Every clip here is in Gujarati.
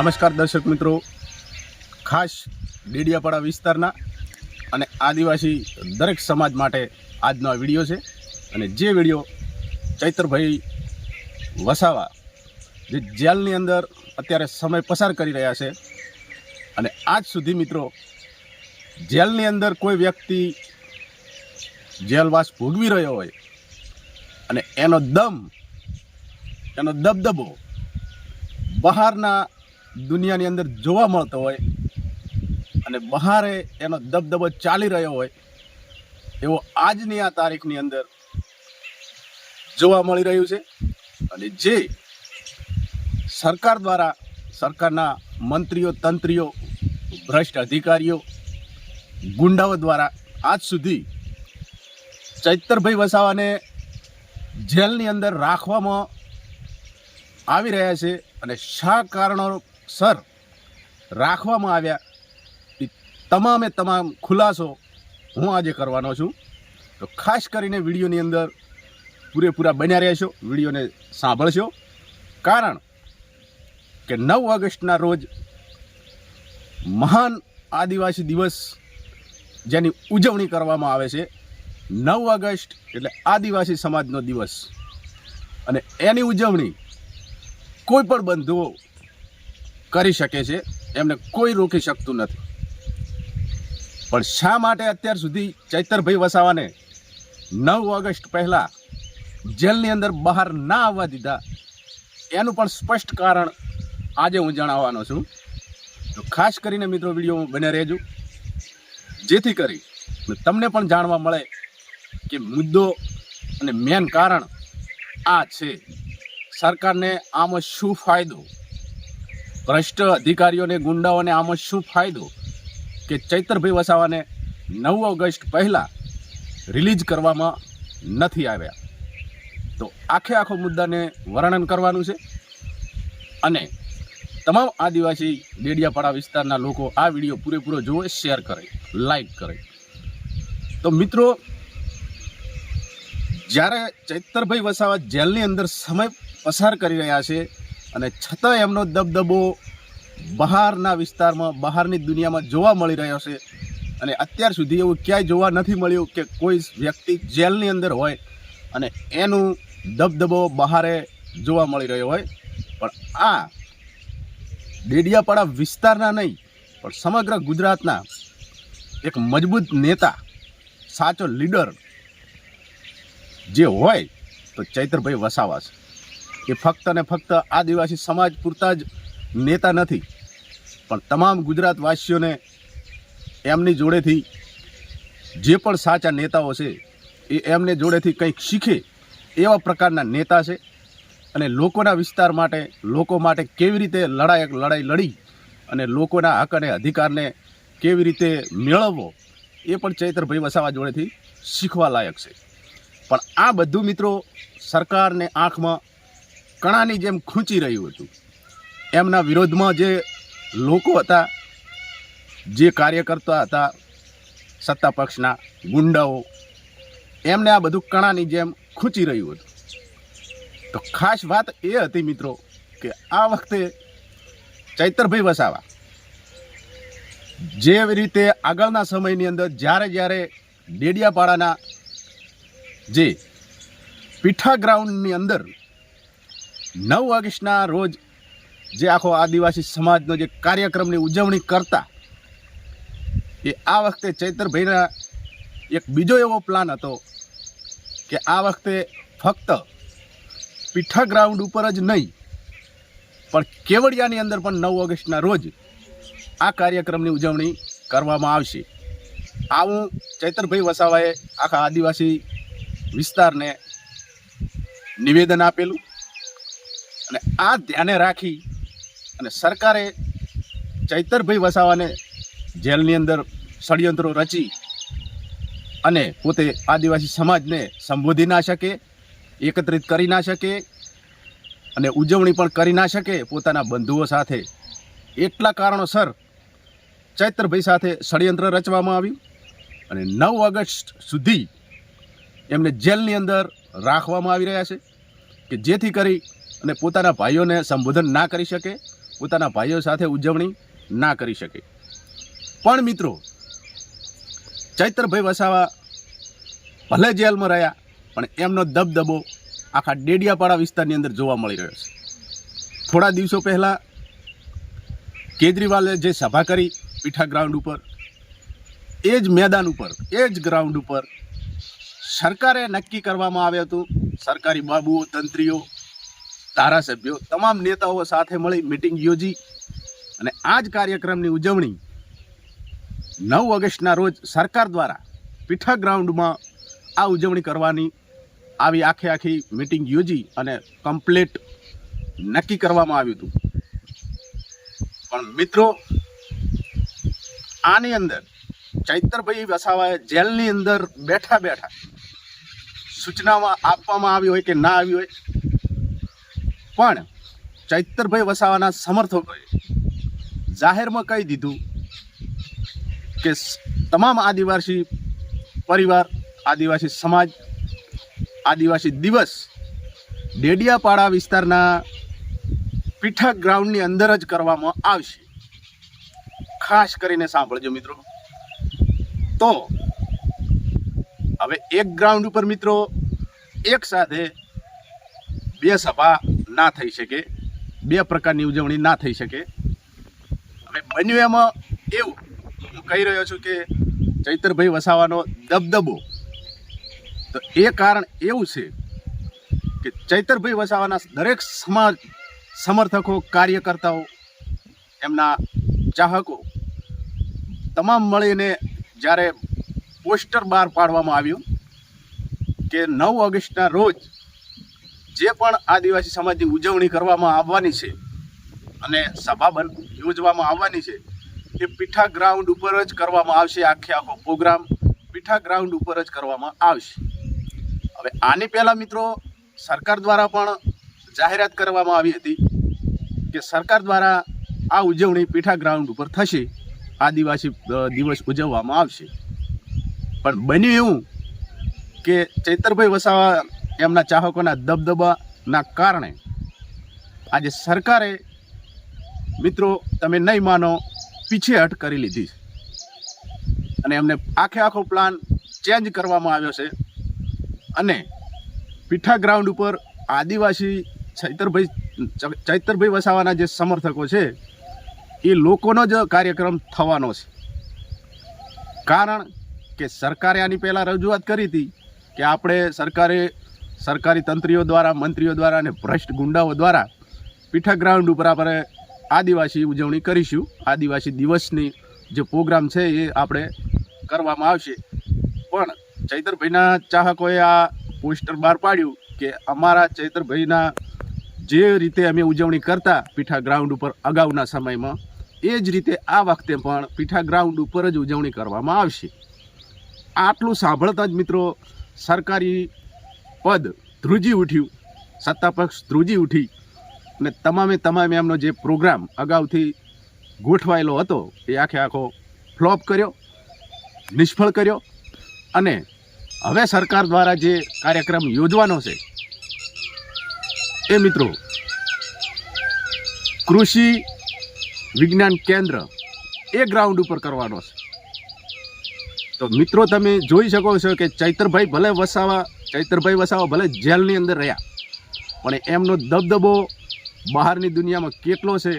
નમસ્કાર દર્શક મિત્રો. ખાસ ડેડિયાપાડા વિસ્તારના અને આદિવાસી દરેક સમાજ માટે આજનો આ વીડિયો છે. અને જે વીડિયો ચૈત્રભાઈ વસાવા જે જેલની અંદર અત્યારે સમય પસાર કરી રહ્યા છે અને આજ સુધી મિત્રો જેલની અંદર કોઈ વ્યક્તિ જેલવાસ ભોગવી રહ્યો હોય અને એનો દમ, એનો દબદબો બહારના દુનિયાની અંદર જોવા મળતો હોય અને બહારે એનો દબદબો ચાલી રહ્યો હોય, એવો આજની આ તારીખની અંદર જોવા મળી રહ્યું છે. અને જે સરકાર દ્વારા સરકારના મંત્રીઓ, તંત્રીઓ, ભ્રષ્ટ અધિકારીઓ, ગુંડાઓ દ્વારા આજ સુધી ચૈતરભાઈ વસાવાને જેલની અંદર રાખવામાં આવી રહ્યા છે અને શા કારણોસર રાખવામાં આવ્યા. એ તમામે તમામ ખુલાસો હું આજે કરવાનો છું. તો ખાસ કરીને વિડીયોની અંદર પૂરેપૂરા બન્યા રહેશો, વિડીયોને સાંભળશો. કારણ કે નવ ઓગસ્ટના રોજ મહાન આદિવાસી દિવસ જેની ઉજવણી કરવામાં આવે છે. નવ ઓગસ્ટ એટલે આદિવાસી સમાજનો દિવસ. અને એની ઉજવણી કોઈ પણ બંધુઓ કરી શકે છે, એમને કોઈ રોકી શકતું નથી. પણ શા માટે અત્યાર સુધી ચૈતરભાઈ વસાવાને નવ ઓગસ્ટ પહેલાં જેલની અંદર બહાર ના આવવા દીધા, એનું પણ સ્પષ્ટ કારણ આજે હું જણાવવાનો છું. તો ખાસ કરીને મિત્રો વીડિયો બને રહેજો. જેથી કરી તમને પણ જાણવા મળે કે મુદ્દો અને મેન કારણ આ છે. સરકારને આમાં શું ફાયદો? ભ્રષ્ટ અધિકારીઓને ગુંડાઓને આમાં શું ફાયદો? કે ચૈતરભાઈ વસાવાને નવ ઓગસ્ટ પહેલાં રિલીઝ કરવામાં નથી આવ્યા. તો આખે આખો મુદ્દાને વર્ણન કરવાનું છે. અને તમામ આદિવાસી ડેડિયાપાડા વિસ્તારના લોકો આ વીડિયો પૂરેપૂરો જુએ શેર કરે, લાઈક કરે. તો મિત્રો, જ્યારે ચૈતરભાઈ વસાવા જેલની અંદર સમય પસાર કરી રહ્યા છે અને છતાં એમનો દબદબો બહારના વિસ્તારમાં, બહારની દુનિયામાં જોવા મળી રહ્યો છે. અને અત્યાર સુધી એવું ક્યાંય જોવા નથી મળ્યું કે કોઈ વ્યક્તિ જેલની અંદર હોય અને એનું દબદબો બહારે જોવા મળી રહ્યો હોય. પણ આ ડેડિયાપાડા વિસ્તારના નહીં, પણ સમગ્ર ગુજરાતના એક મજબૂત નેતા, સાચો લીડર જે હોય તો ચૈતરભાઈ વસાવા છે. એ ફક્ત ને ફક્ત આદિવાસી સમાજ પૂરતા જ નેતા નથી, પણ તમામ ગુજરાતવાસીઓને એમની જોડેથી જે પણ સાચા નેતાઓ છે, એ એમને જોડેથી કંઈક શીખે એવા પ્રકારના નેતા છે અને લોકોના વિસ્તાર માટે, લોકો માટે કેવી રીતે લડાયક લડાઈ લડી અને લોકોના હક અને અધિકારને કેવી રીતે મેળવવો, એ પણ ચૈતરભાઈ વસાવા જોડેથી શીખવા લાયક છે. પણ આ બધું મિત્રો સરકારને આંખમાં કણાની જેમ ખૂંચી રહ્યું હતું. એમના વિરોધમાં જે લોકો હતા, જે કાર્યકર્તા હતા, સત્તા પક્ષના ગુંડાઓ, એમને આ બધું કણાની જેમ ખૂંચી રહ્યું હતું. તો ખાસ વાત એ હતી મિત્રો કે આ વખતે ચૈતરભાઈ વસાવા જે રીતે આગળના સમયની અંદર જ્યારે જ્યારે ડેડિયાપાડાના જે પીઠા ગ્રાઉન્ડની અંદર નવ ઓગસ્ટના રોજ જે આખો આદિવાસી સમાજનો જે કાર્યક્રમની ઉજવણી કરતા, એ આ વખતે ચૈતરભાઈના એક બીજો એવો પ્લાન હતો કે આ વખતે ફક્ત પીઠા ગ્રાઉન્ડ ઉપર જ નહીં, પણ કેવડિયાની અંદર પણ નવ ઓગસ્ટના રોજ આ કાર્યક્રમની ઉજવણી કરવામાં આવશે. આવું ચૈતરભાઈ વસાવાએ આખા આદિવાસી વિસ્તારને નિવેદન આપેલું. આ ધ્યાને રાખી અને સરકારે ચૈતરભાઈ વસાવાને જેલની અંદર ષડયંત્રો રચી અને પોતે આદિવાસી સમાજને સંબોધી ના શકે, એકત્રિત કરી ના શકે અને ઉજવણી પણ કરી ના શકે પોતાના બંધુઓ સાથે. એટલા કારણોસર ચૈતરભાઈ સાથે ષડયંત્ર રચવામાં આવ્યું અને નવ ઓગસ્ટ સુધી એમને જેલની અંદર રાખવામાં આવી રહ્યા છે કે જેથી કરી અને પોતાના ભાઈઓને સંબોધન ના કરી શકે, પોતાના ભાઈઓ સાથે ઉજવણી ના કરી શકે. પણ મિત્રો, ચૈત્રભાઈ વસાવા ભલે જેલમાં રહ્યા, પણ એમનો દબદબો આખા ડેડિયાપાડા વિસ્તારની અંદર જોવા મળી રહ્યો છે. થોડા દિવસો પહેલાં કેજરીવાલે જે સભા કરી પીઠા ગ્રાઉન્ડ ઉપર, એ જ મેદાન ઉપર, એ જ ગ્રાઉન્ડ ઉપર સરકારે નક્કી કરવામાં આવ્યું હતું, સરકારી બાબુઓ, તંત્રીઓ ધારાસભ્યો, તમામ નેતાઓ સાથે મળી મિટિંગ યોજી અને આ જ કાર્યક્રમની ઉજવણી નવ ઓગસ્ટના રોજ સરકાર દ્વારા પીઠા ગ્રાઉન્ડમાં આ ઉજવણી કરવાની આવી આખે આખી મિટિંગ યોજી અને કમ્પ્લીટ નક્કી કરવામાં આવ્યું હતું. પણ મિત્રો, આની અંદર ચૈતરભાઈ વસાવાએ જેલની અંદર બેઠા બેઠા સૂચનામાં આપવામાં આવી હોય કે ના આવી હોય પણ ચૈતરભાઈ વસાવાના સમર્થકોએ જાહેરમાં કહી દીધું કે તમામ આદિવાસી પરિવાર, આદિવાસી સમાજ, આદિવાસી દિવસ ડેડિયાપાડા વિસ્તારના પીઠા ગ્રાઉન્ડની અંદર જ કરવામાં આવશે. ખાસ કરીને સાંભળજો મિત્રો. તો હવે એક ગ્રાઉન્ડ ઉપર મિત્રો એક સાથે બે સભા ના થઈ શકે, બે પ્રકારની ઉજવણી ના થઈ શકે. હવે બન્યું એમાં એવું. હું કહી રહ્યો છું કે ચૈતરભાઈ વસાવાનો દબદબો. તો એ કારણ એવું છે કે ચૈતરભાઈ વસાવાના દરેક સમાજ સમર્થકો, કાર્યકર્તાઓ, એમના ચાહકો તમામ મળીને જ્યારે પોસ્ટર બહાર પાડવામાં આવ્યું કે નવ ઓગસ્ટના રોજ જે પણ આદિવાસી સમાજની ઉજવણી કરવામાં આવવાની છે અને સભા યોજવામાં આવવાની છે, એ પીઠા ગ્રાઉન્ડ ઉપર જ કરવામાં આવશે આખે આખો પ્રોગ્રામ. પીઠા ગ્રાઉન્ડ ઉપર જ કરવામાં આવશે. હવે આની પહેલાં મિત્રો, સરકાર દ્વારા પણ જાહેરાત કરવામાં આવી હતી કે સરકાર દ્વારા આ ઉજવણી પીઠા ગ્રાઉન્ડ ઉપર થશે. આદિવાસી દિવસ ઉજવવામાં આવશે. પણ બન્યું એવું કે ચૈતરભાઈ વસાવા એમના ચાહકોના દબદબાના કારણે આજે સરકારે, મિત્રો, તમે નહીં માનો પીછેહટ કરી લીધી છે. અને એમને આખે આખો પ્લાન ચેન્જ કરવામાં આવ્યો છે. અને પીઠા ગ્રાઉન્ડ ઉપર આદિવાસી ચૈતરભાઈ ચૈતરભાઈ વસાવાના જે સમર્થકો છે, એ લોકોનો જ કાર્યક્રમ થવાનો છે. કારણ કે સરકારે આની પહેલાં રજૂઆત કરી હતી કે આપણે સરકારે સરકારી તંત્રીઓ દ્વારા, મંત્રીઓ દ્વારા અને ભ્રષ્ટ ગુંડાઓ દ્વારા પીઠા ગ્રાઉન્ડ ઉપર આપણે આદિવાસી ઉજવણી કરીશું. આદિવાસી દિવસની જે પ્રોગ્રામ છે એ આપણે કરવામાં આવશે. પણ ચૈતરભાઈના ચાહકોએ આ પોસ્ટર બહાર પાડ્યું કે અમારા ચૈતરભાઈના જે રીતે અમે ઉજવણી કરતા પીઠા ગ્રાઉન્ડ ઉપર અગાઉના સમયમાં, એ જ રીતે આ વખતે પણ પીઠા ગ્રાઉન્ડ ઉપર જ ઉજવણી કરવામાં આવશે. આટલું સાંભળતા જ મિત્રો સરકારી પદ ધ્રુજી ઉઠ્યું. સત્તાપક્ષ ધ્રુજી ઉઠી અને તમામે તમામ એમનો જે પ્રોગ્રામ અગાઉથી ગોઠવાયેલો હતો એ આખે આખો ફ્લોપ કર્યો, નિષ્ફળ કર્યો અને હવે સરકાર દ્વારા જે કાર્યક્રમ યોજવાનો છે એ મિત્રો કૃષિ વિજ્ઞાન કેન્દ્ર એ ગ્રાઉન્ડ ઉપર કરવાનો છે. તો મિત્રો તમે જોઈ શકો છો કે ચૈતરભાઈ ભલે વસાવા ચૈતરભાઈ વસાવા ભલે જેલની અંદર રહ્યા, પણ એમનો દબદબો બહારની દુનિયામાં કેટલો છે,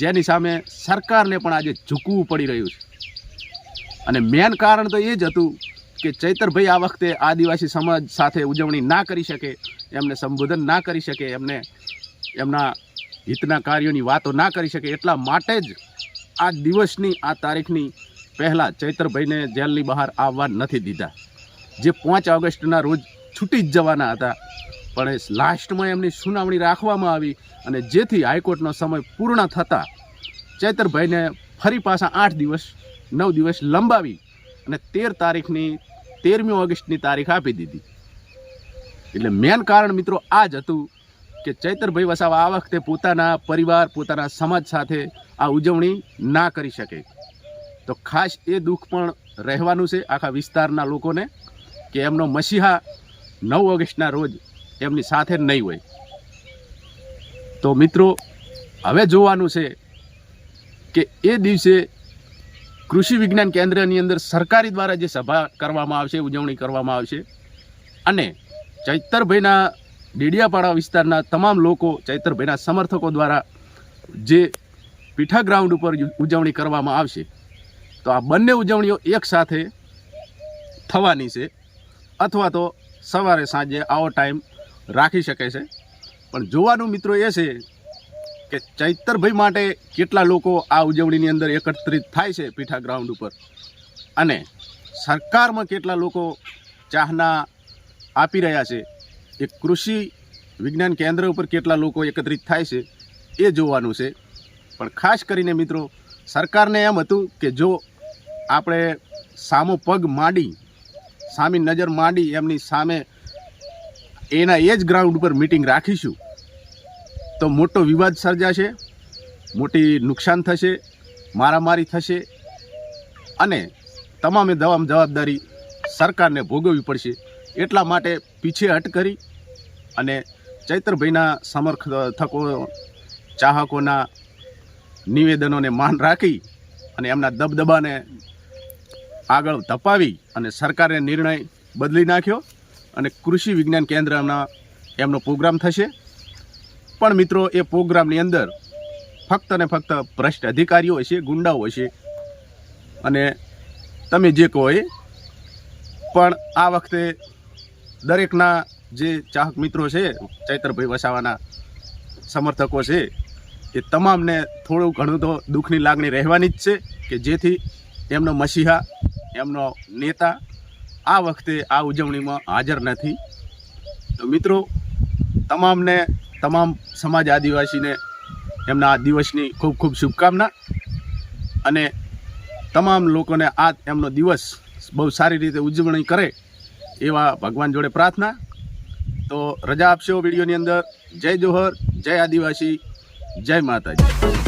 જેની સામે સરકારને પણ આજે ઝૂકવું પડી રહ્યું છે. અને મેન કારણ તો એ જ હતું કે ચૈતરભાઈ આ વખતે આદિવાસી સમાજ સાથે ઉજવણી ના કરી શકે, એમને સંબોધન ના કરી શકે, એમને એમના હિતના કાર્યોની વાતો ના કરી શકે, એટલા માટે જ આ દિવસની, આ તારીખની પહેલાં ચૈતરભાઈને જેલની બહાર આવવા નથી દીધા. જે પાંચ ઓગસ્ટના રોજ છૂટી જ જવાના હતા. પણ એ લાસ્ટમાં એમની સુનાવણી રાખવામાં આવી અને જેથી હાઈકોર્ટનો સમય પૂર્ણ થતાં ચૈતરભાઈને ફરી પાછા આઠ દિવસ, નવ દિવસ લંબાવી અને તેર તારીખની, તેરમી ઓગસ્ટની તારીખ આપી દીધી. એટલે મેન કારણ મિત્રો આ જ હતું કે ચૈતરભાઈ વસાવા આ વખતે પોતાના પરિવાર, પોતાના સમાજ સાથે આ ઉજવણી ના કરી શકે. તો ખાસ એ દુઃખ પણ રહેવાનું છે આખા વિસ્તારના લોકોને. કે એમનો મસીહા નવ ઓગસ્ટના રોજ એમની સાથે નહીં હોય. તો મિત્રો, હવે જોવાનું છે કે એ દિવસે કૃષિ વિજ્ઞાન કેન્દ્રની અંદર સરકારી દ્વારા જે સભા કરવામાં આવશે, ઉજવણી કરવામાં આવશે અને ચૈતરભાઈના ડેડિયાપાડા વિસ્તારના તમામ લોકો, ચૈતરભાઈના સમર્થકો દ્વારા જે પીઠા ગ્રાઉન્ડ ઉપર ઉજવણી કરવામાં આવશે. તો આ બંને ઉજવણીઓ એક સાથે થવાની છે. અથવા તો સવારે, સાંજે આવો ટાઈમ રાખી શકે છે. પણ જોવાનું મિત્રો એ છે કે ચૈતરભાઈ માટે કેટલા લોકો આ ઉજવણીની અંદર એકત્રિત થાય છે પીઠા ગ્રાઉન્ડ ઉપર? અને સરકારમાં કેટલા લોકો ચાહના આપી રહ્યા છે? એ કૃષિ વિજ્ઞાન કેન્દ્ર ઉપર કેટલા લોકો એકત્રિત થાય છે એ જોવાનું છે. પણ ખાસ કરીને મિત્રો, સરકારને એમ હતું કે જો આપણે સામો પગ માંડી સામી નજર માંડી એમની સામે એના એ જ ગ્રાઉન્ડ ઉપર મિટિંગ રાખીશું. તો મોટો વિવાદ સર્જાશે, મોટી નુકસાન થશે, મારામારી થશે અને તમામે દવામ જવાબદારી સરકારને ભોગવવી પડશે. એટલા માટે પીછેહટ કરી અને ચૈત્રભાઈના સમર્થકો, ચાહકોના નિવેદનોને માન રાખી અને એમના દબદબાને આગળ ધપાવી અને સરકારે નિર્ણય બદલી નાખ્યો અને કૃષિ વિજ્ઞાન કેન્દ્રના એમનો પ્રોગ્રામ થશે. પણ મિત્રો, એ પ્રોગ્રામની અંદર ફક્ત ને ફક્ત ભ્રષ્ટ અધિકારીઓ હશે, ગુંડાઓ હશે. અને તમે જે કહો એ, પણ આ વખતે દરેકના જે ચાહક મિત્રો છે, ચૈતરભાઈ વસાવાના સમર્થકો છે, એ તમામને થોડું ઘણું તો દુઃખની લાગણી રહેવાની જ છે કે જેથી એમનો મસીહા એમનો નેતા આ વખતે આ ઉજવણીમાં હાજર નથી. તો મિત્રો, તમામને, તમામ સમાજ આદિવાસીને એમના આ દિવસની ખૂબ ખૂબ શુભકામના અને તમામ લોકોને આ એમનો દિવસ બહુ સારી રીતે ઉજવણી કરે એવા ભગવાન જોડે પ્રાર્થના. તો રજા આપશો વિડીયોની અંદર. જય જોહર, જય આદિવાસી, જય માતાજી.